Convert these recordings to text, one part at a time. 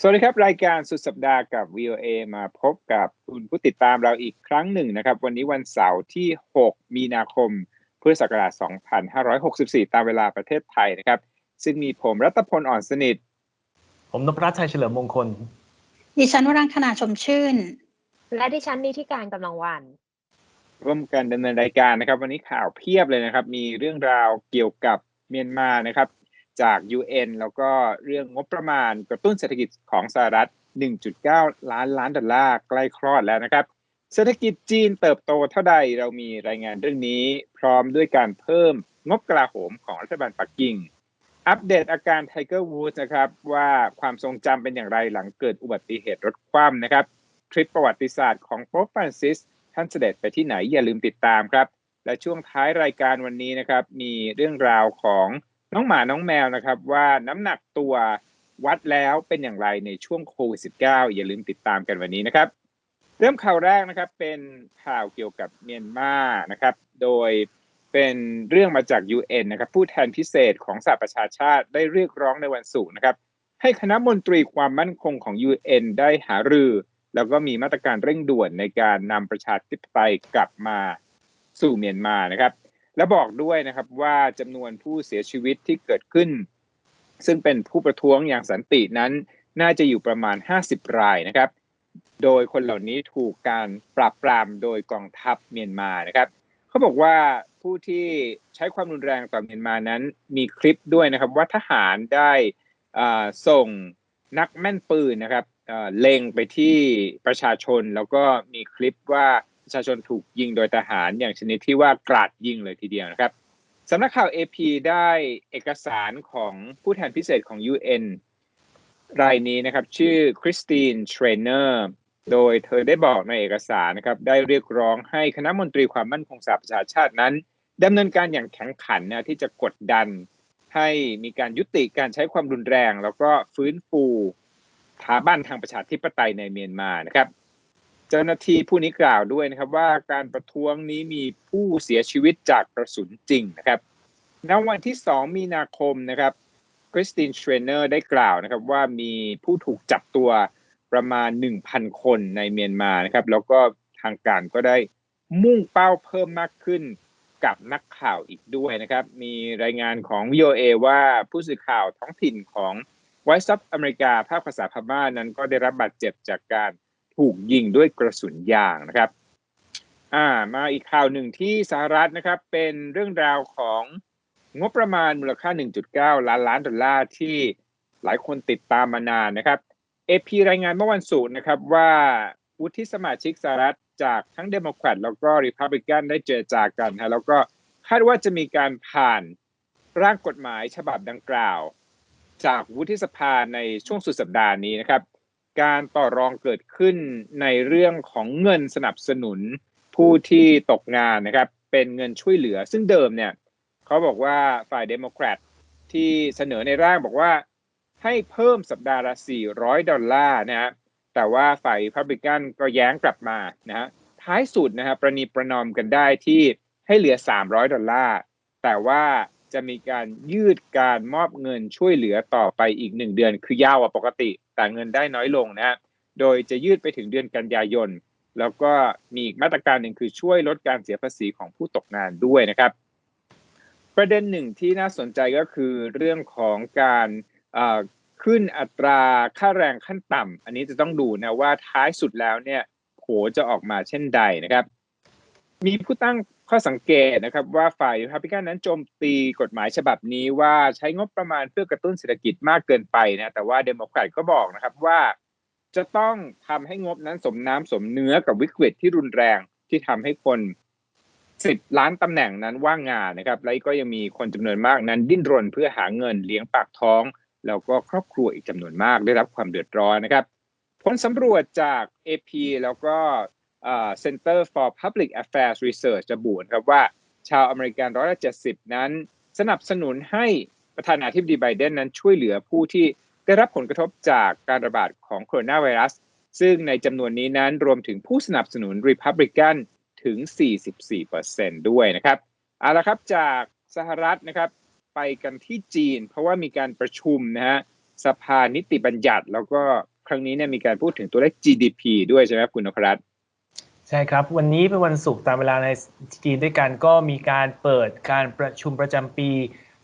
สวัสดีครับ รายการสุดสัปดาห์กับ VOA มาพบกับคุณผู้ติดตามเราอีกครั้งหนึ่งนะครับ วันนี้วันเสาร์ที่ 6 มีนาคมพุทธศักราช 2564 ตามเวลาประเทศไทยนะครับ ซึ่งมีผมรัตพลอ่อนสนิท ผมนพรัตน์ชัยเฉลิมมงคล ดิฉันวรังคณาชมชื่น และดิฉันนิธิการกำลังวัน ร่วมกันดำเนินรายการนะครับ วันนี้ข่าวเพียบเลยนะครับ มีเรื่องราวเกี่ยวกับเมียนมานะครับ จาก UN แล้วก็เรื่องงบประมาณกระตุ้นเศรษฐกิจของสหรัฐ 1.9 ล้านล้านดอลลาร์ใกล้คลอดแล้วนะครับ เศรษฐกิจจีนเติบโตเท่าใดเรามีรายงานเรื่องนี้ พร้อมด้วยการเพิ่มงบกลาโหมของรัฐบาลปักกิ่ง อัปเดตอาการไทเกอร์วูดนะครับ ว่าความทรงจำเป็นอย่างไรหลังเกิดอุบัติเหตุรถคว่ำนะครับทริปประวัติศาสตร์ของโป๊ปฟรานซิสท่านเสด็จไปที่ไหนอย่าลืมติดตามครับ และช่วงท้ายรายการวันนี้นะครับ มีเรื่องราวของ น้องหมาน้องแมวนะครับ ว่าน้ำหนักตัววัดแล้วเป็นอย่างไรในช่วงโควิด -19 อย่าลืมติดตามกันวันนี้นะครับ เริ่มข่าวแรกนะครับ เป็นข่าวเกี่ยวกับเมียนมานะครับ โดยเป็นเรื่องมาจาก UN นะครับ ผู้แทนพิเศษของสหประชาชาติได้เรียกร้องในวันศุกร์นะครับ ให้คณะมนตรีความมั่นคงของ UN ได้หารือ แล้วก็มีมาตรการเร่งด่วนในการนำประชาธิปไตยกลับมาสู่เมียนมานะครับ และบอกด้วยนะครับว่าจำนวนผู้เสียชีวิตที่เกิดขึ้น ซึ่งเป็นผู้ประท้วงอย่างสันตินั้นน่าจะอยู่ประมาณ 50 รายนะครับ โดยคนเหล่านี้ถูกการปราบปรามโดยกองทัพเมียนมานะครับ เขาบอกว่าผู้ที่ใช้ความรุนแรงต่อเมียนมานั้นมีคลิปด้วยนะครับว่าทหารได้ส่งนักแม่นปืนนะครับเล็งไปที่ประชาชนแล้วก็มีคลิปว่า ประชาชนถูกยิงโดยทหารอย่างชนิดที่ว่ากราดยิงเลยทีเดียวนะครับสำนักข่าว AP ได้เอกสารของผู้แทนพิเศษของ UN รายนี้นะครับ ชื่อคริสตินเทรนเนอร์โดยเธอได้บอกในเอกสารนะครับ ได้เรียกร้องให้คณะมนตรีความมั่นคงสหประชาชาตินั้นดำเนินการอย่างแข็งขันนะที่จะกดดัน ให้มีการยุติการใช้ความรุนแรง แล้วก็ฟื้นฟูสถาบันทางประชาธิปไตยในเมียนมานะครับ เจ้าหน้าที่ผู้นี้กล่าวด้วยนะครับ ว่าการประท้วงนี้มีผู้เสียชีวิตจากกระสุนจริงนะครับณวันที่ 2 มีนาคมนะครับคริสตินเทรนเนอร์ได้กล่าวนะครับว่ามีผู้ถูกจับตัวประมาณ 1,000 คนในเมียนมานะครับ แล้วก็ทางการก็ได้มุ่งเป้าเพิ่มมากขึ้นกับนักข่าวอีกด้วยนะครับ มีรายงานของ VOA ว่าผู้สื่อข่าวท้องถิ่นของไวซ์ซับอเมริกาภาคภาษาพม่านั้นก็ได้รับบาดเจ็บจากการ ถูกยิงด้วยกระสุนยางนะครับ อ่า มาอีกข่าวหนึ่งที่สหรัฐนะครับ เป็นเรื่องราวของงบประมาณมูลค่า 1.9 ล้านล้านดอลลาร์ที่หลายคนติดตามมานานนะครับ AP รายงานเมื่อวันศุกร์นะครับว่าวุฒิสมาชิกสหรัฐจากทั้งเดโมแครตแล้วก็ริพับลิกันได้เจรจากันฮะแล้วก็คาดว่าจะมีการผ่านร่างกฎหมายฉบับดังกล่าว จากวุฒิสภาในช่วงสุดสัปดาห์นี้นะครับ การต่อรองเกิดขึ้นในเรื่องของเงินสนับสนุนผู้ที่ตกงานนะครับ เป็นเงินช่วยเหลือ ซึ่งเดิมเนี่ยเขาบอกว่าฝ่ายเดโมแครตที่เสนอในร่างบอกว่าให้เพิ่มสัปดาห์ละ 400 ดอลลาร์นะฮะแต่ว่าฝ่ายพับลิกันก็แย้งกลับมานะฮะท้ายสุดนะฮะประนีประนอมกันได้ที่ให้เหลือ 300 ดอลลาร์แต่ว่า จะมีการยืดการมอบเงินช่วยเหลือต่อไปอีก1เดือน คือยาวกว่าปกติ แต่เงินได้น้อยลงนะฮะโดยจะยืดไปถึงเดือนกันยายน แล้วก็มีอีกมาตรการหนึ่งคือช่วยลดการเสียภาษีของผู้ตกงานด้วยนะครับ ประเด็นหนึ่งที่น่าสนใจก็คือเรื่องของการขึ้นอัตราค่าแรงขั้นต่ำอันนี้จะต้องดูนะว่าท้ายสุดแล้วเนี่ยโผจะออกมาเช่นใดนะครับ มีผู้ตั้ง ข้อสังเกตนะครับว่าฝ่ายพับลิกันนั้นโจมตีกฎหมายฉบับนี้ว่าใช้งบประมาณเพื่อกระตุ้นเศรษฐกิจมากเกินไปนะแต่ว่าเดโมแครตก็บอกนะครับว่า จะต้องทำให้งบนั้นสมน้ำสมเนื้อกับวิกฤตที่รุนแรงที่ทำให้คนสิบล้านตำแหน่งนั้นว่างงานนะครับ และก็ยังมีคนจำนวนมากนั้นดิ้นรนเพื่อหาเงินเลี้ยงปากท้อง แล้วก็ครอบครัวอีกจำนวนมากได้รับความเดือดร้อนนะครับ ผลสำรวจจาก AP แล้วก็ Center for Public Affairs Research ระบุครับว่าชาวอเมริกันร้อยละเจ็ดสิบนั้น สนับสนุนให้ประธานาธิบดีไบเดนนั้นช่วยเหลือผู้ที่ได้รับผลกระทบจากการระบาดของโคโรนาไวรัส ซึ่งในจำนวนนี้นั้นรวมถึงผู้สนับสนุนริพับลิกันถึง 44%ด้วยนะครับ เอาละครับจากสหรัฐนะครับไปกันที่จีน เพราะว่ามีการประชุมนะฮะสภานิติบัญญัติ แล้วก็ครั้งนี้เนี่ยมีการพูดถึงตัวเลข GDP ด้วยใช่ไหมครับคุณนพรัตน์ ใช่ครับ วันนี้เป็นวันศุกร์ตามเวลาในจีนด้วยกันก็มีการเปิดการประชุมประจำปี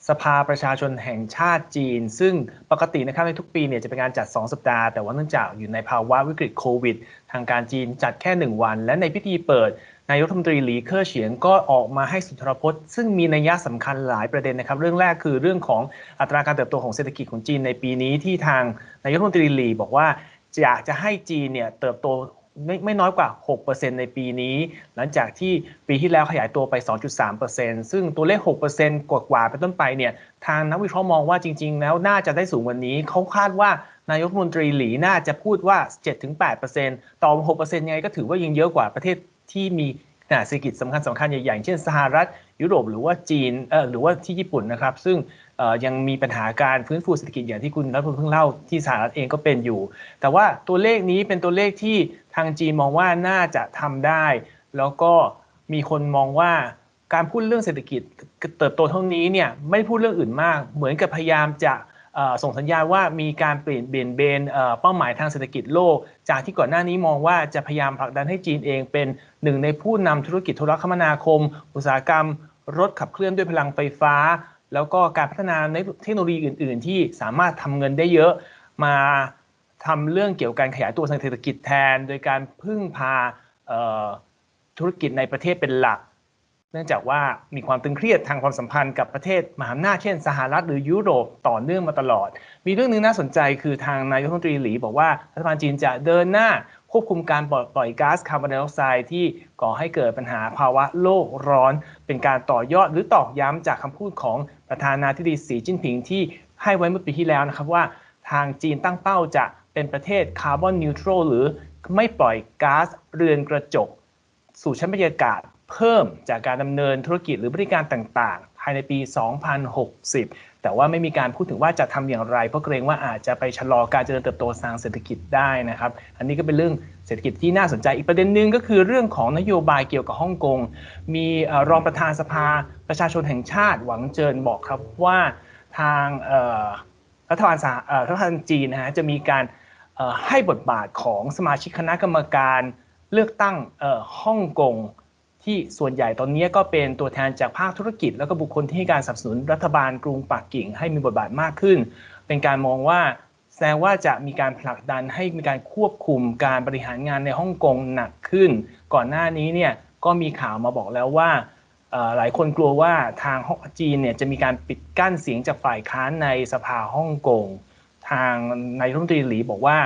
สภาประชาชนแห่งชาติจีน ซึ่งปกตินะครับในทุกปีเนี่ยจะเป็นการจัด 2 สัปดาห์ แต่ว่าเนื่องจากอยู่ในภาวะวิกฤตโควิด ทางการจีนจัดแค่ 1 วัน และในพิธีเปิด นายกรัฐมนตรีหลีเค่อเฉียงก็ออกมาให้สุนทรพจน์ ซึ่งมีนัยยะสำคัญหลายประเด็นนะครับ เรื่องแรกคือเรื่องของอัตราการเติบโตของเศรษฐกิจของจีนในปีนี้ที่ทางนายกรัฐมนตรีหลีบอกว่าอยากจะให้จีนเนี่ยเติบโต ไม่ไม่น้อยกว่า 6%ในปีนี้ หลังจากที่ปีที่แล้วขยายตัวไป 2.3%ซึ่งตัวเลข 6%กว่ากว่าเป็นต้นไปเนี่ยทางนักวิเคราะห์มองว่าจริง ๆ แล้วน่าจะได้สูงกวันนี้เขาคาดว่านายกรัฐมนตรีหลีน่าจะพูดว่า 7-8%ต่อ 6%ยังไงก็ถือว่ายังเยอะกว่าประเทศที่มีขนาดเศรษฐกิจสำคัญสำคัญๆใหญ่ๆเช่นสหรัฐ ยุโรปหรือว่าจีนเออหรือว่าที่ญี่ปุ่นนะครับ ซึ่ง ยังมีปัญหาการฟื้นฟูเศรษฐกิจอย่างที่คุณรัฐพลเพิ่งเล่าที่สหรัฐเองก็เป็นอยู่ แต่ว่าตัวเลขนี้เป็นตัวเลขที่ทางจีนมองว่าน่าจะทำได้ แล้วก็มีคนมองว่าการพูดเรื่องเศรษฐกิจเติบโตเท่านี้เนี่ยไม่พูดเรื่องอื่นมาก เหมือนกับพยายามจะส่งสัญญาณว่ามีการเปลี่ยนเปลี่ยนเบนเอ่อเป้าหมายทางเศรษฐกิจโลก จากที่ก่อนหน้านี้มองว่าจะพยายามผลักดันให้จีนเองเป็นหนึ่งในผู้นำธุรกิจโทรคมนาคม อุตสาหกรรม รถขับเคลื่อนด้วยพลังไฟฟ้า แล้วก็การพัฒนาในเทคโนโลยีอื่น ๆ ที่สามารถทำเงินได้เยอะมาทำเรื่องเกี่ยวกับการขยายตัวทางเศรษฐกิจแทน โดยการพึ่งพาธุรกิจในประเทศเป็นหลัก เนื่องจากว่ามีความตึงเครียดทางความสัมพันธ์กับประเทศมหาอำนาจเช่นสหรัฐหรือยุโรปต่อเนื่องมาตลอด มีเรื่องหนึงน่าสนใจคือทางนายกรัฐมนตรีหลีบอกว่ารัฐบาลจีนจะเดินหน้า ควบคุมการปล่อยก๊าซคาร์บอนไดออกไซด์ที่ก่อให้เกิดปัญหาภาวะโลกร้อน เป็นการต่อยอดหรือตอกย้ำจากคำพูดของประธานาธิบดีสีจิ้นผิงที่ให้ไว้เมื่อปีที่แล้วนะครับว่า ทางจีนตั้งเป้าจะเป็นประเทศคาร์บอนนิวทรัลหรือไม่ปล่อยก๊าซเรือนกระจก สู่ชั้นบรรยากาศเพิ่มจากการดำเนินธุรกิจหรือบริการต่างๆ ภายในปี 2060 แต่ว่าไม่มีการพูดถึงว่าจะทำอย่างไร เพราะเกรงว่าอาจจะไปชะลอการเจริญเติบโตทางเศรษฐกิจได้นะครับ อันนี้ก็เป็นเรื่องเศรษฐกิจที่น่าสนใจอีกประเด็นหนึ่งก็คือเรื่องของนโยบายเกี่ยวกับฮ่องกง มีรองประธานสภาประชาชนแห่งชาติหวังเจินบอกครับว่าทางรัฐบาลรัฐบาลจีนนะฮะจะมีการให้บทบาทของสมาชิกคณะกรรมการเลือกตั้งฮ่องกง ที่ส่วนใหญ่ตอนนี้ก็เป็นตัวแทนจากภาคธุรกิจ แล้วก็บุคคลที่ให้การสนับสนุนรัฐบาลกรุงปักกิ่งให้มีบทบาทมากขึ้น เป็นการมองว่าแสดงว่าจะมีการผลักดันให้มีการควบคุมการบริหารงานในฮ่องกงหนักขึ้น ก่อนหน้านี้เนี่ยก็มีข่าวมาบอกแล้วว่าหลายคนกลัวว่าทางฮ่องจีนเนี่ยจะมีการปิดกั้นเสียงจากฝ่ายค้านในสภาฮ่องกงทางนายรัฐมนตรีหลีบอกว่า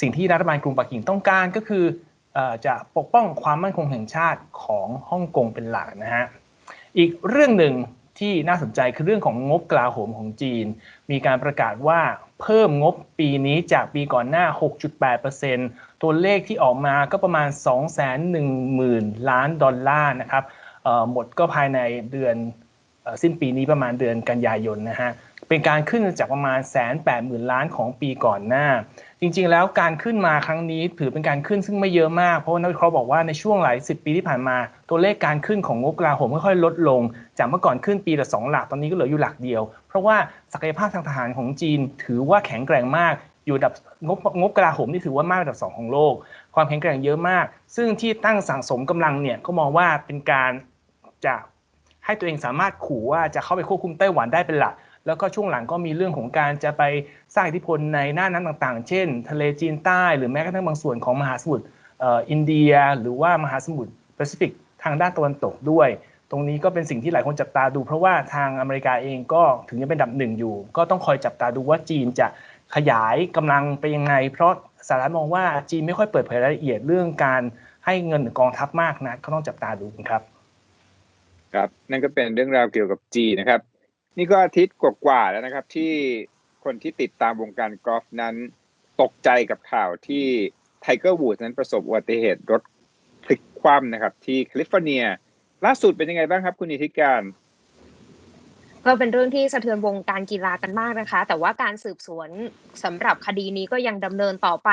สิ่งที่รัฐบาลกรุงปักกิ่งต้องการก็คือ จะปกป้องความมั่นคงแห่งชาติของฮ่องกงเป็นหลักนะฮะอีกเรื่องหนึ่งที่น่าสนใจคือเรื่องของงบกลาโหมของจีน มีการประกาศว่าเพิ่มงบปีนี้จากปีก่อนหน้า 6.8%ตัวเลขที่ออกมาก็ประมาณ 210,000 ล้านดอลลาร์นะครับหมดก็ภายในเดือน สิ้นปีนี้ประมาณเดือนกันยายนนะฮะเป็นการขึ้นจากประมาณแสนแปดหมื่นล้านของปีก่อนหน้า จริงๆ แล้วการขึ้นมาครั้งนี้ถือเป็นการขึ้นซึ่งไม่เยอะมากเพราะนักวิเคราะห์บอกว่าในช่วงหลายสิบปีที่ผ่านมา ตัวเลขการขึ้นของงบกลาโหมค่อยๆลดลง จากเมื่อก่อนขึ้นปีละสองหลักตอนนี้ก็เหลืออยู่หลักเดียว เพราะว่าศักยภาพทางทหารของจีน ถือว่าแข็งแกร่งมากอยู่ดับงบงบกลาโหมนี่ถือว่ามากอันดับสองของโลก ความแข็งแกร่งเยอะมาก ซึ่งที่ตั้งสั่งสมกำลังเนี่ยก็มองว่าเป็นการจะ ให้ตัวเองสามารถขู่ว่าจะเข้าไปควบคุมไต้หวันได้เป็นหลัก แล้วก็ช่วงหลังก็มีเรื่องของการจะไปสร้างอิทธิพลในหน้าน้ำต่างๆ เช่น ทะเลจีนใต้หรือแม้กระทั่งบางส่วนของมหาสมุทรอินเดีย หรือว่ามหาสมุทรแปซิฟิกทางด้านตะวันตกด้วย ตรงนี้ก็เป็นสิ่งที่หลายคนจับตาดู เพราะว่าทางอเมริกาเองก็ถึงจะเป็นดับหนึ่งอยู่ ก็ต้องคอยจับตาดูว่าจีนจะขยายกำลังไปยังไง เพราะสหรัฐมองว่าจีนไม่ค่อยเปิดเผยรายละเอียดเรื่องการให้เงินกองทัพมากนะก็ต้องจับตาดูครับ ครับนั่นก็เป็นเรื่องราวเกี่ยวกับจีนะครับ นี่ก็อาทิตย์กว่าๆแล้วนะครับ ที่คนที่ติดตามวงการกอล์ฟนั้น ตกใจกับข่าวที่ไทเกอร์วูดนั้นประสบอุบัติเหตุรถพลิกคว่ำนะครับ ที่แคลิฟอร์เนีย ล่าสุดเป็นยังไงบ้างครับ คุณนิติการก็เป็นเรื่องที่สะเทือนวงการกีฬากันมากนะคะ แต่ว่าการสืบสวนสำหรับคดีนี้ก็ยังดำเนินต่อไป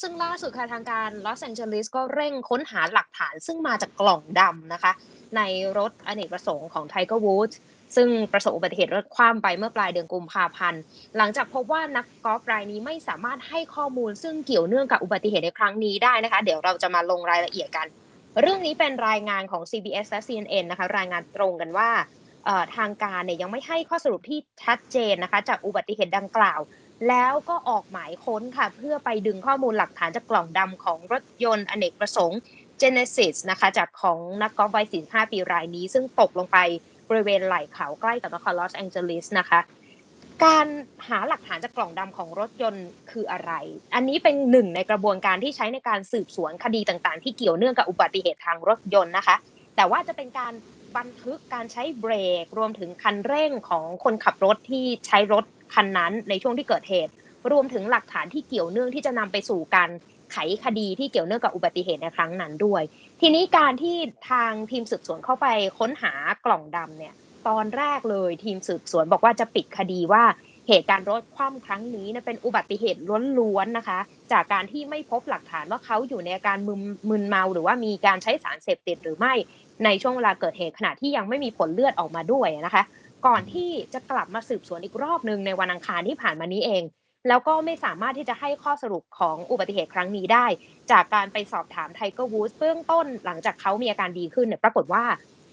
ซึ่งล่าสุดค่ะทางการลอสแอนเจลิสก็เร่งค้นหาหลักฐานซึ่งมาจากกล่องดำนะคะ ในรถอเนกประสงค์ของไทเกอร์วูดซึ่งประสบอุบัติเหตุรถคว่ำไปเมื่อปลายเดือนกุมภาพันธ์ หลังจากพบว่านักกอล์ฟรายนี้ไม่สามารถให้ข้อมูลซึ่งเกี่ยวเนื่องกับอุบัติเหตุในครั้งนี้ได้นะคะ เดี๋ยวเราจะมาลงรายละเอียดกัน เรื่องนี้เป็นรายงานของ CBS และ CNN นะคะ รายงานตรงกันว่าทางการเนี่ยยังไม่ให้ข้อสรุปที่ชัดเจนนะคะ จากอุบัติเหตุดังกล่าว แล้วก็ออกหมายค้นค่ะ เพื่อไปดึงข้อมูลหลักฐานจากกล่องดำของรถยนต์อเนกประสงค์ Genesis นะคะจากของนักกอล์ฟวัย 45 ปีรายนี้ ซึ่งตกลงไปบริเวณไหล่เขาใกล้กับนครลอสแองเจลิสนะคะการหาหลักฐานจากกล่องดำของรถยนต์คืออะไร อันนี้เป็นหนึ่งในกระบวนการที่ใช้ในการสืบสวนคดีต่างๆ ที่เกี่ยวเนื่องกับอุบัติเหตุทางรถยนต์นะคะ แต่ว่าจะเป็นการบันทึกการใช้เบรก รวมถึงคันเร่งของคนขับรถที่ใช้รถ คันนั้นในช่วงที่เกิดเหตุ รวมถึงหลักฐานที่เกี่ยวเนื่องที่จะนำไปสู่การไขคดีที่เกี่ยวเนื่องกับอุบัติเหตุในครั้งนั้นด้วย ทีนี้การที่ทางทีมสืบสวนเข้าไปค้นหากล่องดำเนี่ย ตอนแรกเลยทีมสืบสวนบอกว่าจะปิดคดีว่าเหตุการณ์รถคว่ำครั้งนี้เนี่ยเป็นอุบัติเหตุล้วนๆนะคะ จากการที่ไม่พบหลักฐานว่าเขาอยู่ในอาการมึนมึนเมา หรือว่ามีการใช้สารเสพติดหรือไม่ในช่วงเวลาเกิดเหตุขณะที่ยังไม่มีผลเลือดออกมาด้วยนะคะ ก่อนที่จะกลับมาสืบสวนอีกรอบหนึ่งในวันอังคารที่ผ่านมานี้เอง แล้วก็ไม่สามารถที่จะให้ข้อสรุปของอุบัติเหตุครั้งนี้ได้ จากการไปสอบถามไทเกอร์วูดส์เบื้องต้นหลังจากเขามีอาการดีขึ้นเนี่ยปรากฏว่า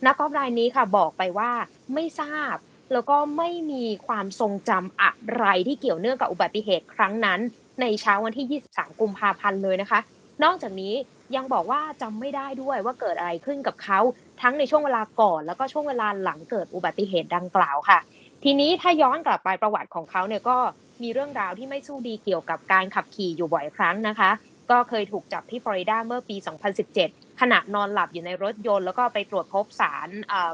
นักกอล์ฟรายนี้ค่ะบอกไปว่าไม่ทราบ แล้วก็ไม่มีความทรงจำอะไรที่เกี่ยวเนื่องกับอุบัติเหตุครั้งนั้น ในเช้าวันที่ 23 กุมภาพันธ์เลยนะคะ นอกจากนี้ ยังบอกว่าจำไม่ได้ด้วยว่าเกิดอะไรขึ้นกับเขาทั้งในช่วงเวลาก่อน แล้วก็ช่วงเวลาหลังเกิดอุบัติเหตุดังกล่าวค่ะ ทีนี้ถ้าย้อนกลับไปประวัติของเขาเนี่ยก็มีเรื่องราวที่ไม่สู้ดีเกี่ยวกับการขับขี่อยู่บ่อยครั้งนะคะ ก็เคยถูกจับที่ฟลอริดาเมื่อปี 2017 ขณะนอนหลับอยู่ในรถยนต์แล้วก็ไปตรวจพบสาร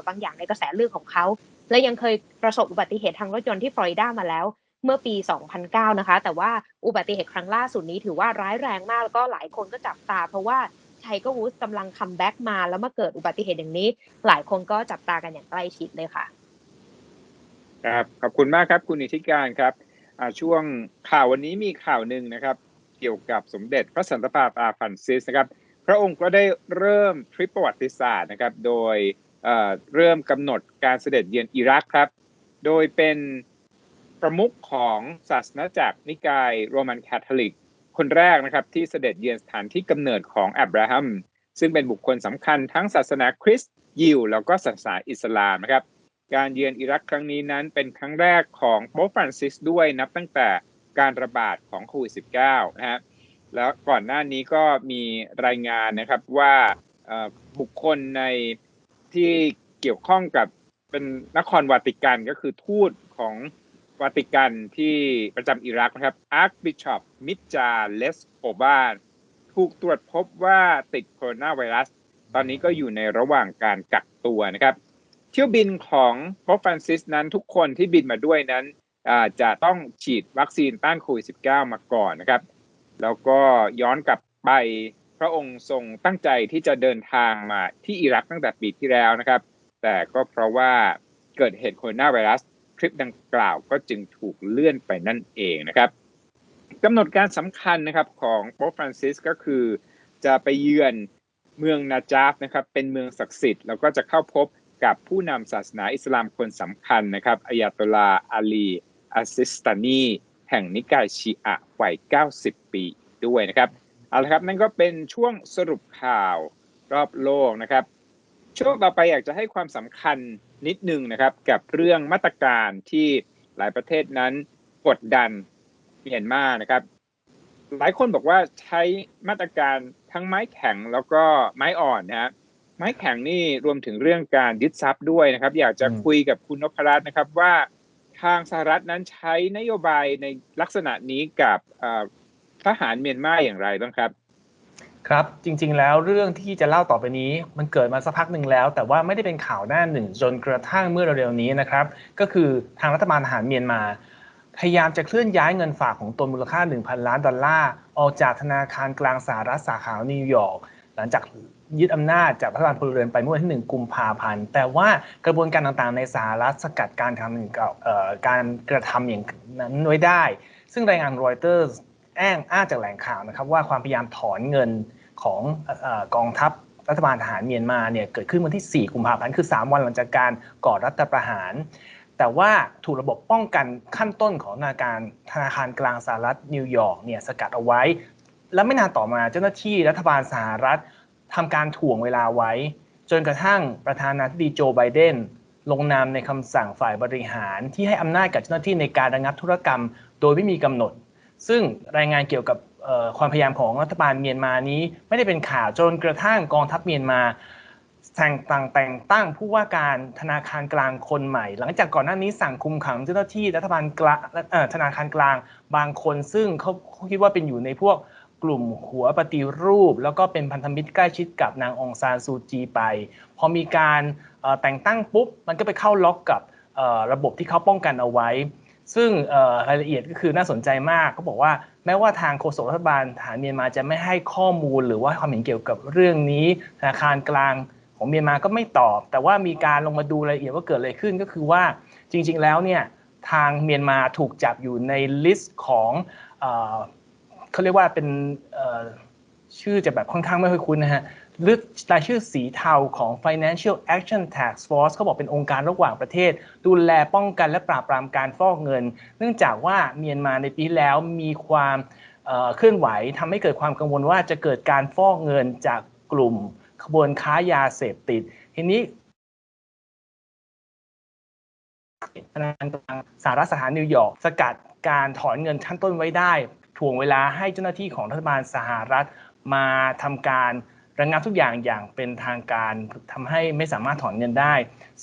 บางอย่างในกระแสเลือดของเขาและยังเคยประสบอุบัติเหตุทางรถยนต์ที่ฟลอริดามาแล้ว เมื่อปี 2009 นะคะ แต่ว่าอุบัติเหตุครั้งล่าสุดนี้ถือว่าร้ายแรงมากแล้วก็หลายคนก็จับตา เพราะว่าไทเกอร์วูดกำลังคัมแบ็กมาแล้วมาเกิดอุบัติเหตุอย่างนี้ หลายคนก็จับตากันอย่างใกล้ชิดเลยค่ะ ครับ ขอบคุณมากครับคุณอิทธิการครับช่วงข่าววันนี้มีข่าวหนึ่งนะครับ เกี่ยวกับสมเด็จพระสันตะปาปาฟรานซิสนะครับ พระองค์ก็ได้เริ่มทริปประวัติศาสตร์นะครับ โดยเเริ่มกำหนดการเสด็จเยือนอิรักครับ โดยเป็น ประมุขของศาสนาจักรนิกายโรมันคาทอลิก คนแรกนะครับที่เสด็จเยือนสถานที่กำเนิดของอับราฮัม ซึ่งเป็นบุคคลสำคัญทั้งศาสนาคริสต์ยิวแล้วก็ศาสนาอิสลามนะครับการเยือนอิรักครั้งนี้นั้นเป็นครั้งแรกของโป๊ฟรานซิสด้วยนับตั้งแต่การระบาดของโควิด -19 นะฮะแล้วก่อนหน้านี้ก็มีรายงานนะครับว่าบุคคลในที่เกี่ยวข้องกับเป็นนครวาติกันก็คือทูตของ วาติกันที่ประจำอิรักนะครับอาร์คบิชอปมิจาเลสโอบาถูกตรวจพบว่าติดโคโรนาไวรัส ตอนนี้ก็อยู่ในระหว่างการกักตัวนะครับ เที่ยวบินของโป๊ปฟรานซิสนั้นทุกคนที่บินมาด้วยนั้นจะต้องฉีดวัคซีนต้านโควิด -19 มาก่อนนะครับ แล้วก็ย้อนกลับไปพระองค์ทรงตั้งใจที่จะเดินทางมาที่อิรักตั้งแต่ปีที่แล้วนะครับ แต่ก็เพราะว่าเกิดเหตุโคโรนาไวรัส ทริปดังกล่าวก็จึงถูกเลื่อนไปนั่นเองนะครับกำหนดการสำคัญนะครับของโป๊ปฟรานซิสก็คือ จะไปเยือนเมืองนาจาฟนะครับเป็นเมืองศักดิ์สิทธิ์แล้วก็จะเข้าพบกับผู้นำศาสนาอิสลามคนสำคัญนะครับอายาตุลลาอาลีอาซิสตานีแห่งนิกายชีอะวัย 90 ปีด้วยนะครับเอาละครับนั่นก็เป็นช่วงสรุปข่าวรอบโลกนะครับ ช่วงต่อไปอยากจะให้ความสำคัญ นิดนึงนะครับกับเรื่องมาตรการที่หลายประเทศนั้นกดดันเมียนมานะครับ หลายคนบอกว่าใช้มาตรการทั้งไม้แข็งแล้วก็ไม้อ่อนนะฮะไม้แข็งนี่รวมถึงเรื่องการยึดทรัพย์ด้วยนะครับ อยากจะคุยกับคุณนพรัตน์นะครับว่าทางสหรัฐนั้นใช้นโยบายในลักษณะนี้กับทหารเมียนมาอย่างไรบ้างครับ ครับ จริงๆ แล้วเรื่องที่จะเล่าต่อไปนี้ มันเกิดมาสักพักหนึ่งแล้ว แต่ว่าไม่ได้เป็นข่าวหน้าหนึ่งจนกระทั่งเมื่อเร็วๆนี้นะครับ ก็คือทางรัฐบาลทหารเมียนมา พยายามจะเคลื่อนย้ายเงินฝากของตนมูลค่า 1,000 ล้านดอลลาร์ ออกจากธนาคารกลางสหรัฐสาขานิวยอร์กหลังจากยึดอำนาจจากรัฐบาลพลเรือนไปเมื่อวันที่ 1 กุมภาพันธ์ แต่ว่ากระบวนการต่างๆ ในสหรัฐสกัดการทำกับเอ่อการกระทำอย่างนั้นไว้ได้ ซึ่งรายงานรอยเตอร์แอ้งอ้างจากแหล่งข่าวนะครับว่าความพยายามถอนเงิน ของอกองทัพรัฐบาลทหารเมียนมาเนี่ยเกิดขึ้นวันที่ 4 กุมภาพันธ์คือ 3 วันหลังจากการก่อรัฐประหาร แต่ว่าถูกระบบป้องกันขั้นต้นของธนาคารธนาคารกลางสหรัฐนิวยอร์กเนี่ยสกัดเอาไว้ และไม่นานต่อมาเจ้าหน้าที่รัฐบาลสหรัฐทำการถ่วงเวลาไว้ จนกระทั่งประธานาธิบดีโจไบเดนลงนามในคำสั่งฝ่ายบริหารที่ให้อำนาจกับเจ้าหน้าที่ในการระงับธุรกรรม โดยไม่มีกำหนด ซึ่งรายงานเกี่ยวกับ ความพยายามของรัฐบาลเมียนมานี้ ไม่ได้เป็นข่าวจนกระทั่งกองทัพเมียนมาแต่งตั้งแต่งตั้งผู้ว่าการธนาคารกลางคนใหม่ หลังจากก่อนหน้านี้สั่งคุมขังเจ้าหน้าที่รัฐบาลกลางธนาคารกลางบางคน ซึ่งเขาคิดว่าเป็นอยู่ในพวกกลุ่มหัวปฏิรูป แล้วก็เป็นพันธมิตรใกล้ชิดกับนางองซานซูจีไป พอมีการแต่งตั้งปุ๊บ มันก็ไปเข้าล็อกกับระบบที่เขาป้องกันเอาไว้ ซึ่งรายละเอียดก็คือน่าสนใจมากเขาบอกว่าแม้ว่าทางโฆษกรัฐบาลฐานเมียนมาจะไม่ให้ข้อมูลหรือว่าความเห็นเกี่ยวกับเรื่องนี้ธนาคารกลางของเมียนมาก็ไม่ตอบ แต่ว่ามีการลงมาดูรายละเอียดว่าเกิดอะไรขึ้นก็คือว่าจริง ๆ แล้วเนี่ยทางเมียนมาถูกจับอยู่ในลิสต์ของเขาเรียกว่าเป็น ชื่อจะแบบค่อนข้างไม่ค่อยคุ้นนะฮะลึกรายชื่อสีเทาของ Financial Action Task Force เขาบอกเป็นองค์การระหว่างประเทศ ดูแลป้องกันและปราบปรามการฟอกเงิน เนื่องจากว่าเมียนมาในปีแล้วมีความเคลื่อนไหวทำให้เกิดความกังวลว่าจะเกิดการฟอกเงินจากกลุ่มขบวนค้ายาเสพติด ทีนี้ธนาคารกลางสหรัฐสหนิวยอร์กสกัดการถอนเงินชั้นต้นไว้ได้ถ่วงเวลาให้เจ้าหน้าที่ของรัฐบาลสหรัฐ มาทำการระงับทุกอย่างอย่างเป็นทางการทำให้ไม่สามารถถอนเงินได้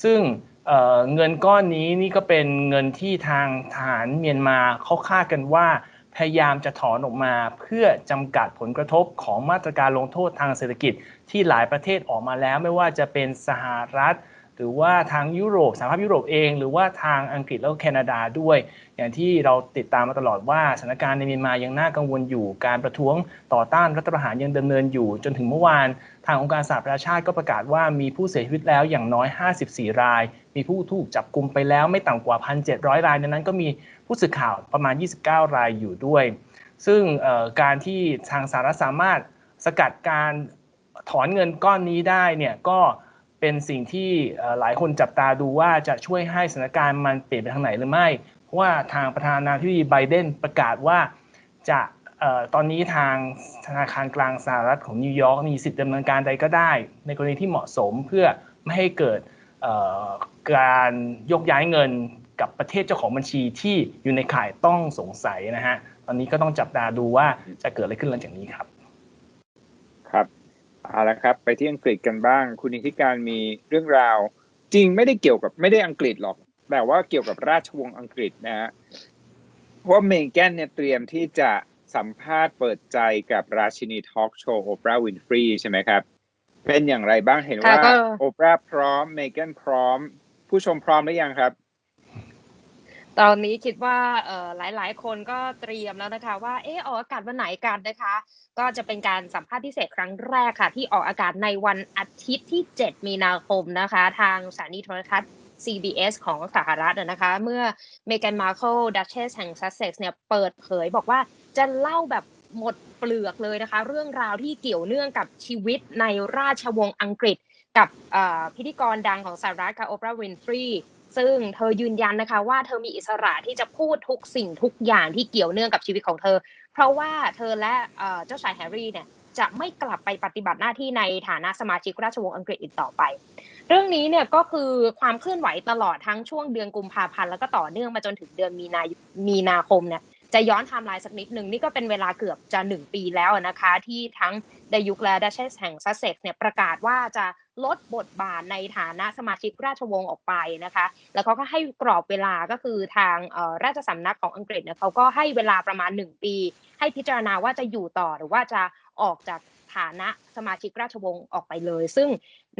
ซึ่งเเงินก้อนนี้นี่ก็เป็นเงินที่ทางทหารเมียนมาเขาคาดกันว่า พยายามจะถอนออกมาเพื่อจำกัดผลกระทบของมาตรการลงโทษทางเศรษฐกิจที่หลายประเทศออกมาแล้วไม่ว่าจะเป็นสหรัฐ หรือว่าทางยุโรปสหภาพยุโรปเอง หรือว่าทางอังกฤษแล้วแคนาดาด้วย อย่างที่เราติดตามมาตลอดว่าสถานการณ์ในเมียนมายังน่ากังวลอยู่การประท้วงต่อต้านรัฐประหารยังดำเนินอยู่ จนถึงเมื่อวาน ทางองค์การสหประชาชาติก็ประกาศว่ามีผู้เสียชีวิตแล้วอย่างน้อย 54 ราย มีผู้ถูกจับกลุ่มไปแล้วไม่ต่ำกว่า 1,700 รายในนั้นก็มีผู้สื่อข่าวประมาณ 29 รายอยู่ด้วย ซึ่งการที่ทางสหรัฐสามารถสกัดการถอนเงินก้อนนี้ได้เนี่ยก็ เป็นสิ่งที่หลายคนจับตาดูว่าจะช่วยให้สถานการณ์มันเปลี่ยนไปทางไหนหรือไม่ เพราะว่าทางประธานาธิบดีไบเดนประกาศว่าจะตอนนี้ทางธนาคารกลางสหรัฐของนิวยอร์กมีสิทธิ์ดำเนินการใดก็ได้ ในกรณีที่เหมาะสมเพื่อไม่ให้เกิดการยกย้ายเงินกับประเทศเจ้าของบัญชีที่อยู่ในข่ายต้องสงสัยนะฮะ ตอนนี้ก็ต้องจับตาดูว่าจะเกิดอะไรขึ้นหลังจากนี้ครับ เอาละครับ ไปที่อังกฤษกันบ้าง คุณอิทธิการมีเรื่องราว จริงไม่ได้เกี่ยวกับไม่ได้อังกฤษหรอก แต่ว่าเกี่ยวกับราชวงศ์อังกฤษนะฮะเพราะเมแกนเนี่ยเตรียมที่จะสัมภาษณ์เปิดใจกับราชินีทอล์กโชว์โอปราห์วินฟรีใช่ไหมครับ เป็นอย่างไรบ้างเห็นว่าโอปราห์พร้อมเมแกนพร้อม ผู้ชมพร้อมหรือยังครับ ตอนนี้คิดว่าเอ่อหลาย ๆ คนก็เตรียมแล้วนะคะ ว่าเออออกอากาศวันไหนกันนะคะ ก็จะเป็นการสัมภาษณ์พิเศษครั้งแรกค่ะ ที่ออกอากาศในวันอาทิตย์ที่ 7 มีนาคมนะคะ ทางสถานีโทรทัศน์ CBS ของสหรัฐนะคะ เมื่อเมแกนมาร์เคิลดัชเชสแห่งซัสเซ็กซ์เนี่ยเปิดเผยบอกว่าจะเล่าแบบหมดเปลือกเลยนะคะ เรื่องราวที่เกี่ยวเนื่องกับชีวิตในราชวงศ์อังกฤษ กับพิธีกรดังของสหรัฐค่ะโอปราห์วินฟรี ซึ่งเธอยืนยันนะคะว่าเธอมีอิสระที่จะพูดทุกสิ่งทุกอย่างที่เกี่ยวเนื่องกับชีวิตของเธอ เพราะว่าเธอและเจ้าชายแฮร์รี่เนี่ยจะไม่กลับไปปฏิบัติหน้าที่ในฐานะสมาชิกราชวงศ์อังกฤษอีกต่อไป เรื่องนี้เนี่ยก็คือความเคลื่อนไหวตลอดทั้งช่วงเดือนกุมภาพันธ์แล้วก็ต่อเนื่องมาจนถึงเดือนมีนามีนาคมเนี่ย จะย้อนไทม์ไลน์สักนิดหนึ่งนี่ก็เป็นเวลาเกือบจะหนึ่งปีแล้วนะคะ ที่ทั้งดยุกและดัชเชสแห่งซัสเซ็กซ์เนี่ยประกาศว่าจะลดบทบาทในฐานะสมาชิกราชวงศ์ออกไปนะคะ แล้วเขาก็ให้กรอบเวลาก็คือทางราชสำนักของอังกฤษเนี่ยเขาก็ให้เวลาประมาณ 1 ปี ให้พิจารณาว่าจะอยู่ต่อหรือว่าจะออกจาก ฐานะสมาชิกราชวงศ์ออกไปเลย ซึ่ง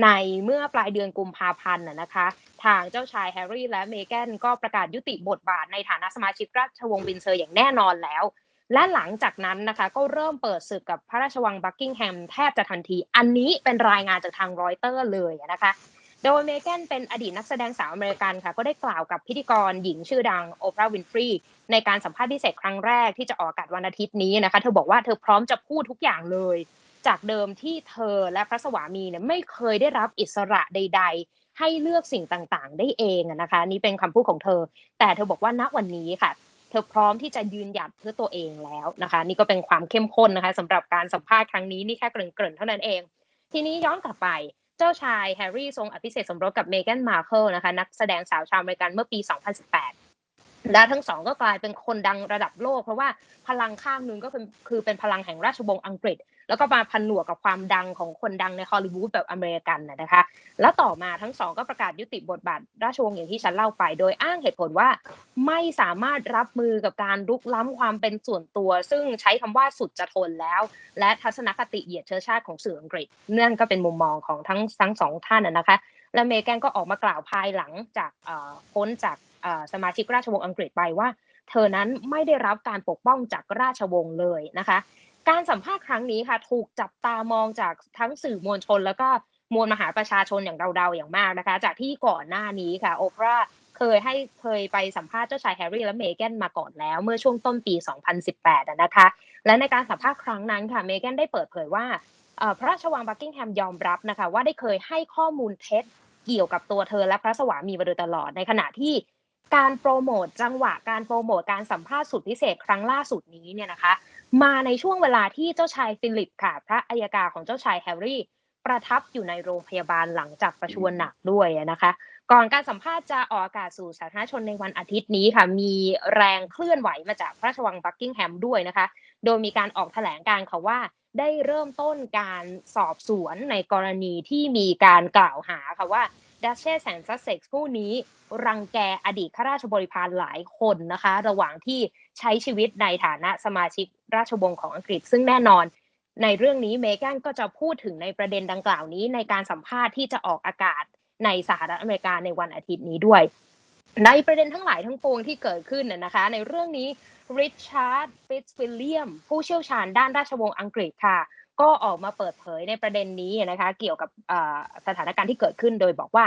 ในเมื่อปลายเดือนกุมภาพันธ์นะคะ ทางเจ้าชายแฮร์รี่และเมแกนก็ประกาศยุติบทบาทในฐานะสมาชิกราชวงศ์วินเซอร์อย่างแน่นอนแล้ว และหลังจากนั้นนะคะ ก็เริ่มเปิดศึกกับพระราชวังบักกิงแฮมแทบจะทันที อันนี้เป็นรายงานจากทางรอยเตอร์เลยนะคะโดยเมแกนเป็นอดีตนักแสดงสาวอเมริกันค่ะ ก็ได้กล่าวกับพิธีกรหญิงชื่อดังโอปราห์วินฟรีในการสัมภาษณ์พิเศษครั้งแรกที่จะออกอากาศวันอาทิตย์นี้นะคะ เธอบอกว่าเธอพร้อมจะพูดทุกอย่างเลย จากเดิมที่เธอและพระสวามีเนี่ยไม่เคยได้รับอิสระใด ๆ ให้เลือกสิ่งต่างๆ ได้เองอะนะคะนี่เป็นคำพูดของเธอ แต่เธอบอกว่าณวันนี้ค่ะ เธอพร้อมที่จะยืนหยัดเพื่อตัวเองแล้วนะคะ นี่ก็เป็นความเข้มข้นนะคะสำหรับการสัมภาษณ์ครั้งนี้นี่แค่เกริ่นๆเท่านั้นเอง ทีนี้ย้อนกลับไปเจ้าชายแฮร์รี่ทรงอภิเษกสมรสกับเมแกนมาเคิลนะคะนักแสดงสาวชาวอเมริกันเมื่อปี 2018และทั้งสองก็กลายเป็นคนดังระดับโลก เพราะว่าพลังข้างหนึงก็เป็นคือเป็นพลังแห่งราชวงศ์อังกฤษ แล้วก็มาพันหนวกกับความดังของคนดังในฮอลลีวูดแบบอเมริกันนะคะ แล้วต่อมาทั้งสองก็ประกาศยุติบทบาทราชวงศ์อย่างที่ฉันเล่าไป โดยอ้างเหตุผลว่าไม่สามารถรับมือกับการลุกล้ำความเป็นส่วนตัว ซึ่งใช้คำว่าสุดจะทนแล้ว และทัศนคติเหยียดเชื้อชาติของสื่ออังกฤษนั่นก็เป็นมุมมองของทั้งทั้งสองท่านนะนะคะ และเมแกนก็ออกมากล่าวภายหลังจากเอ่อพ้นจากเอ่อสมาชิกราชวงศ์อังกฤษไปว่า เธอนั้นไม่ได้รับการปกป้องจากราชวงศ์เลยนะคะ การสัมภาษณ์ครั้งนี้ค่ะ ถูกจับตามองจากทั้งสื่อมวลชน แล้วก็มวลมหาประชาชนอย่างเราๆอย่างมากนะคะ จากที่ก่อนหน้านี้ค่ะ โอปราเคยให้เคยไปสัมภาษณ์เจ้าชายแฮร์รี่และเมแกนมาก่อนแล้ว เมื่อช่วงต้นปี 2018 นะคะ และในการสัมภาษณ์ครั้งนั้นค่ะเมแกนได้เปิดเผยว่าพระราชวังบักกิงแฮมยอมรับนะคะ ว่าได้เคยให้ข้อมูลเท็จเกี่ยวกับตัวเธอและพระสวามีมาโดยตลอดในขณะที่ การโปรโมทจังหวะการโปรโมทการสัมภาษณ์สุดพิเศษครั้งล่าสุดนี้เนี่ยนะคะ มาในช่วงเวลาที่เจ้าชายฟิลิปค่ะ พระอัยการของเจ้าชายแฮร์รี่ ประทับอยู่ในโรงพยาบาลหลังจากประชวรหนักด้วยนะคะ ก่อนการสัมภาษณ์จะออกอากาศสู่สาธารณชนในวันอาทิตย์นี้ค่ะ มีแรงเคลื่อนไหวมาจากพระราชวังบักกิงแฮมด้วยนะคะ โดยมีการออกแถลงการ์ค่ะว่าได้เริ่มต้นการสอบสวนในกรณีที่มีการกล่าวหาค่ะว่า ดัชเชสแอนซัสเซ็กซ์ผู้นี้รังแกอดีตข้าราชบริพารหลายคนนะคะ ระหว่างที่ใช้ชีวิตในฐานะสมาชิกราชวงศ์ของอังกฤษ ซึ่งแน่นอน ในเรื่องนี้เมแกนก็จะพูดถึงในประเด็นดังกล่าวนี้ ในการสัมภาษณ์ที่จะออกอากาศในสหรัฐอเมริกาในวันอาทิตย์นี้ด้วย ในประเด็นทั้งหลายทั้งปวงที่เกิดขึ้นน่ะนะคะ ในเรื่องนี้ริชาร์ดฟิตซ์วิลเลียมผู้เชี่ยวชาญด้านราชวงศ์อังกฤษค่ะ ก็ออกมาเปิดเผยในประเด็นนี้นะคะ เกี่ยวกับสถานการณ์ที่เกิดขึ้นโดยบอกว่า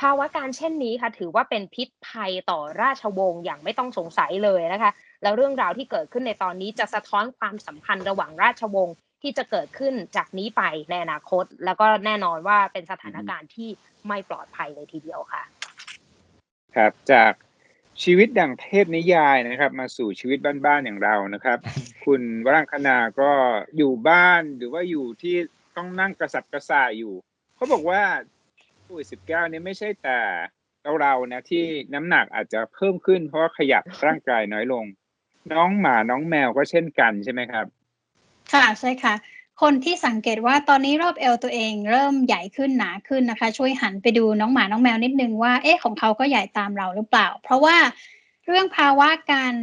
ภาวะการเช่นนี้ค่ะ ถือว่าเป็นพิษภัยต่อราชวงศ์อย่างไม่ต้องสงสัยเลยนะคะ แล้วเรื่องราวที่เกิดขึ้นในตอนนี้จะสะท้อนความสัมพันธ์ระหว่างราชวงศ์ที่จะเกิดขึ้นจากนี้ไปในอนาคต แล้วก็แน่นอนว่าเป็นสถานการณ์ที่ไม่ปลอดภัยเลยทีเดียวค่ะ ครับจาก ชีวิตดังเทพนิยายนะครับ มาสู่ชีวิตบ้านๆอย่างเรานะครับ คุณวรังคณาก็อยู่บ้านหรือว่าอยู่ที่ต้องนั่งกระสับกระส่ายอยู่เขาบอกว่าโควิดสิบเก้านี่ไม่ใช่แต่เราเราๆนะที่น้ำหนักอาจจะเพิ่มขึ้น เพราะว่าขยับร่างกายน้อยลง น้องหมาน้องแมวก็เช่นกันใช่ไหมครับ ค่ะใช่ค่ะ คนที่สังเกตว่าตอนนี้รอบเอวตัวเองเริ่มใหญ่ขึ้นหนาขึ้นนะคะ ช่วยหันไปดูน้องหมาน้องแมวนิดนึงว่า เอ๊ะของเขาก็ใหญ่ตามเราหรือเปล่า เพราะว่าเรื่องภาวะการ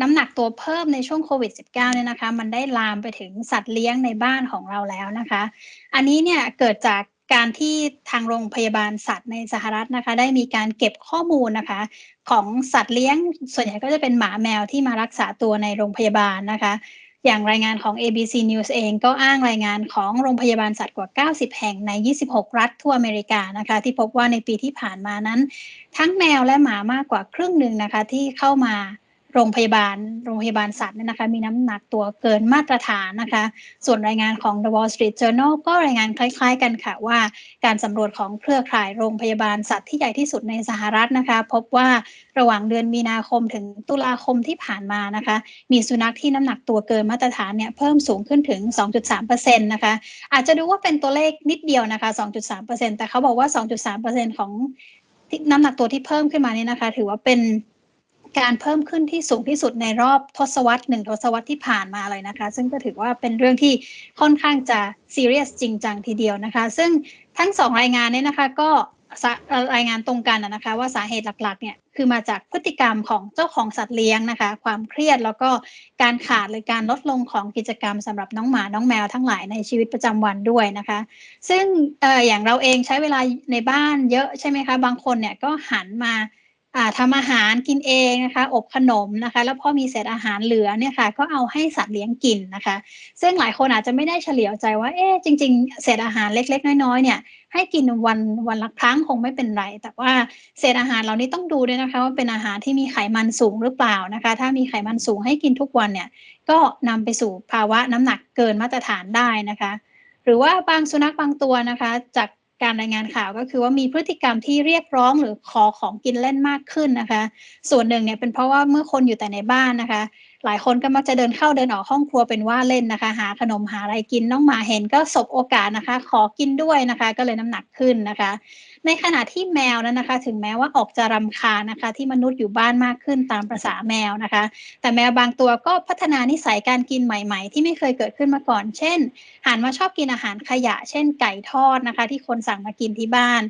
น้ำหนักตัวเพิ่มในช่วงโควิด -19 เนี่ยนะคะ มันได้ลามไปถึงสัตว์เลี้ยงในบ้านของเราแล้วนะคะ อันนี้เนี่ยเกิดจากการที่ทางโรงพยาบาลสัตว์ในสหรัฐนะคะ ได้มีการเก็บข้อมูลนะคะ ของสัตว์เลี้ยงส่วนใหญ่ก็จะเป็นหมาแมวที่มารักษาตัวในโรงพยาบาลนะคะ อย่างรายงานของ ABC News เองก็อ้างรายงานของโรงพยาบาลสัตว์กว่า 90 แห่งใน 26 รัฐทั่วอเมริกานะคะ ที่พบว่าในปีที่ผ่านมานั้น ทั้งแมวและหมามากกว่าครึ่งหนึ่งนะคะ ที่เข้ามา โรงพยาบาลโรงพยาบาลสัตว์เนี่ยนะคะมีน้ำหนักตัวเกินมาตรฐานนะคะ ส่วนรายงานของ The Wall Street Journal ก็รายงานคล้ายๆกันค่ะว่า การสำรวจของเครือข่ายโรงพยาบาลสัตว์ที่ใหญ่ที่สุดในสหรัฐนะคะ พบว่าระหว่างเดือนมีนาคมถึงตุลาคมที่ผ่านมานะคะ มีสุนัขที่น้ำหนักตัวเกินมาตรฐานเนี่ยเพิ่มสูงขึ้นถึง 2.3%นะคะอาจจะดูว่าเป็นตัวเลขนิดเดียวนะคะ 2.3%แต่เขาบอกว่า 2.3%ของน้ำหนักตัวที่เพิ่มขึ้นมานี่นะคะ ถือว่าเป็น การเพิ่มขึ้นที่สูงที่สุดในรอบทศวรรษหนึ่งทศวรรษที่ผ่านมาเลยนะคะ ซึ่งก็ถือว่าเป็นเรื่องที่ค่อนข้างจะซีเรียสจริงจังทีเดียวนะคะ ซึ่งทั้งสองรายงานเนี่ยนะคะก็รายงานตรงกันนะคะว่าสาเหตุหลักๆเนี่ยคือมาจากพฤติกรรมของเจ้าของสัตว์เลี้ยงนะคะ ความเครียดแล้วก็การขาดหรือการลดลงของกิจกรรมสำหรับน้องหมาน้องแมวทั้งหลายในชีวิตประจำวันด้วยนะคะ ซึ่งอออย่างเราเองใช้เวลาในบ้านเยอะใช่ไหมคะ บางคนเนี่ยก็หันมา ทำอาหารกินเองนะคะ อบขนมนะคะ แล้วพอมีเศษอาหารเหลือเนี่ยค่ะ ก็เอาให้สัตว์เลี้ยงกินนะคะ ซึ่งหลายคนอาจจะไม่ได้เฉลียวใจว่า เอ๊ะจริง ๆ เศษอาหารเล็ก ๆ น้อยๆเนี่ย ให้กินวันวันละครั้งคงไม่เป็นไร แต่ว่าเศษอาหารเหล่านี้ต้องดูด้วยนะคะ ว่าเป็นอาหารที่มีไขมันสูงหรือเปล่านะคะ ถ้ามีไขมันสูงให้กินทุกวันเนี่ย ก็นำไปสู่ภาวะน้ำหนักเกินมาตรฐานได้นะคะ หรือว่าบางสุนัขบางตัวนะคะ จาก การรายงานข่าวก็คือว่ามีพฤติกรรมที่เรียกร้องหรือขอของกินเล่นมากขึ้นนะคะ ส่วนหนึ่งเนี่ยเป็นเพราะว่าเมื่อคนอยู่แต่ในบ้านนะคะ หลายคนก็มักจะเดินเข้าเดินออกห้องครัวเป็นว่าเล่นนะคะ หาขนมหาอะไรกินน้องหมาเห็นก็สบโอกาสนะคะ ขอกินด้วยนะคะ ก็เลยน้ำหนักขึ้นนะคะ ในขณะที่แมวนั้นนะคะ ถึงแม้ว่าออกจะรำคาญนะคะ ที่มนุษย์อยู่บ้านมากขึ้นตามประษาแมวนะคะ แต่แมวบางตัวก็พัฒนานิสัยการกินใหม่ ๆ ที่ไม่เคยเกิดขึ้นมาก่อน เช่น หันมาชอบกินอาหารขยะ เช่น ไก่ทอดนะคะ ที่คนสั่งมากินที่บ้าน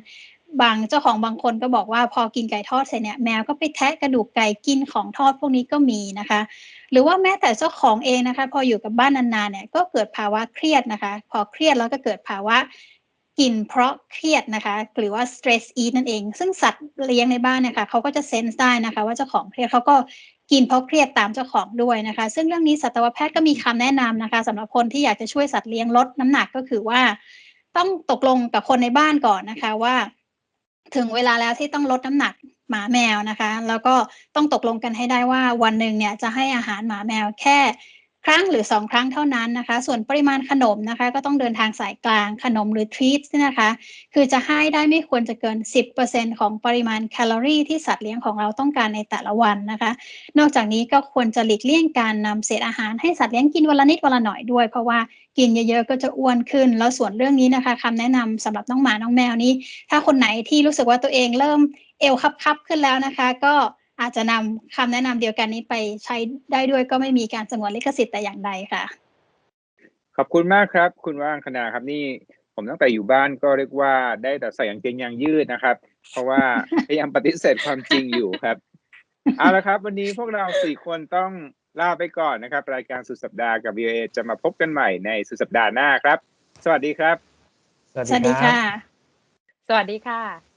บางเจ้าของบางคนก็บอกว่าพอกินไก่ทอดเสร็จเนี่ยแมวก็ไปแทะกระดูกไก่กินของทอดพวกนี้ก็มีนะคะ หรือว่าแม้แต่เจ้าของเองนะคะ พออยู่กับบ้านนานๆเนี่ยก็เกิดภาวะเครียดนะคะ พอเครียดแล้วก็เกิดภาวะ กินเพราะเครียดนะคะ หรือว่า stress eat นั่นเอง ซึ่งสัตว์เลี้ยงในบ้านเนี่ยค่ะเขาก็จะเซนส์ได้นะคะ ว่าเจ้าของเครียดเขาก็กินเพราะเครียดตามเจ้าของด้วยนะคะ ซึ่งเรื่องนี้สัตวแพทย์ก็มีคำแนะนำนะคะสำหรับคนที่อยากจะช่วยสัตว์เลี้ยงลดน้ำหนักก็คือว่า ต้องตกลงกับคนในบ้านก่อนนะคะว่า ถึงเวลาแล้วที่ต้องลดน้ำหนักหมาแมวนะคะ แล้วก็ต้องตกลงกันให้ได้ว่าวันหนึ่งเนี่ยจะให้อาหารหมาแมวแค่ ครั้งหรือสองครั้งเท่านั้นนะคะ ส่วนปริมาณขนมนะคะ ก็ต้องเดินทางสายกลางขนมหรือทรีตนะคะ คือจะให้ได้ไม่ควรจะเกิน 10%ของปริมาณแคลอรี่ที่สัตว์เลี้ยงของเราต้องการในแต่ละวันนะคะ นอกจากนี้ก็ควรจะหลีกเลี่ยงการนำเศษอาหารให้สัตว์เลี้ยงกินวันละนิดวันละหน่อยด้วย เพราะว่ากินเยอะๆก็จะอ้วนขึ้น แล้วส่วนเรื่องนี้นะคะคำแนะนำสำหรับน้องหมาน้องแมวนี้ ถ้าคนไหนที่รู้สึกว่าตัวเองเริ่มเอวคับๆขึ้นแล้วนะคะ ก็ อาจจะนำคำแนะนำเดียวกันนี้ไปใช้ได้ด้วยก็ไม่มีการสงวนลิขสิทธิ์แต่อย่างใดค่ะ ขอบคุณมากครับ คุณว่างคณาครับนี่ผมตั้งแต่อยู่บ้านก็เรียกว่าได้แต่ใส่กางเกงยางยืดนะครับ เพราะว่าพยายามปฏิเสธความจริงอยู่ครับเอาละครับ วันนี้พวกเราสี่คนต้องลาไปก่อนนะครับ รายการสุดสัปดาห์กับ VOA จะมาพบกันใหม่ในสุดสัปดาห์หน้าครับ สวัสดีครับ สวัสดีค่ะ สวัสดีค่ะ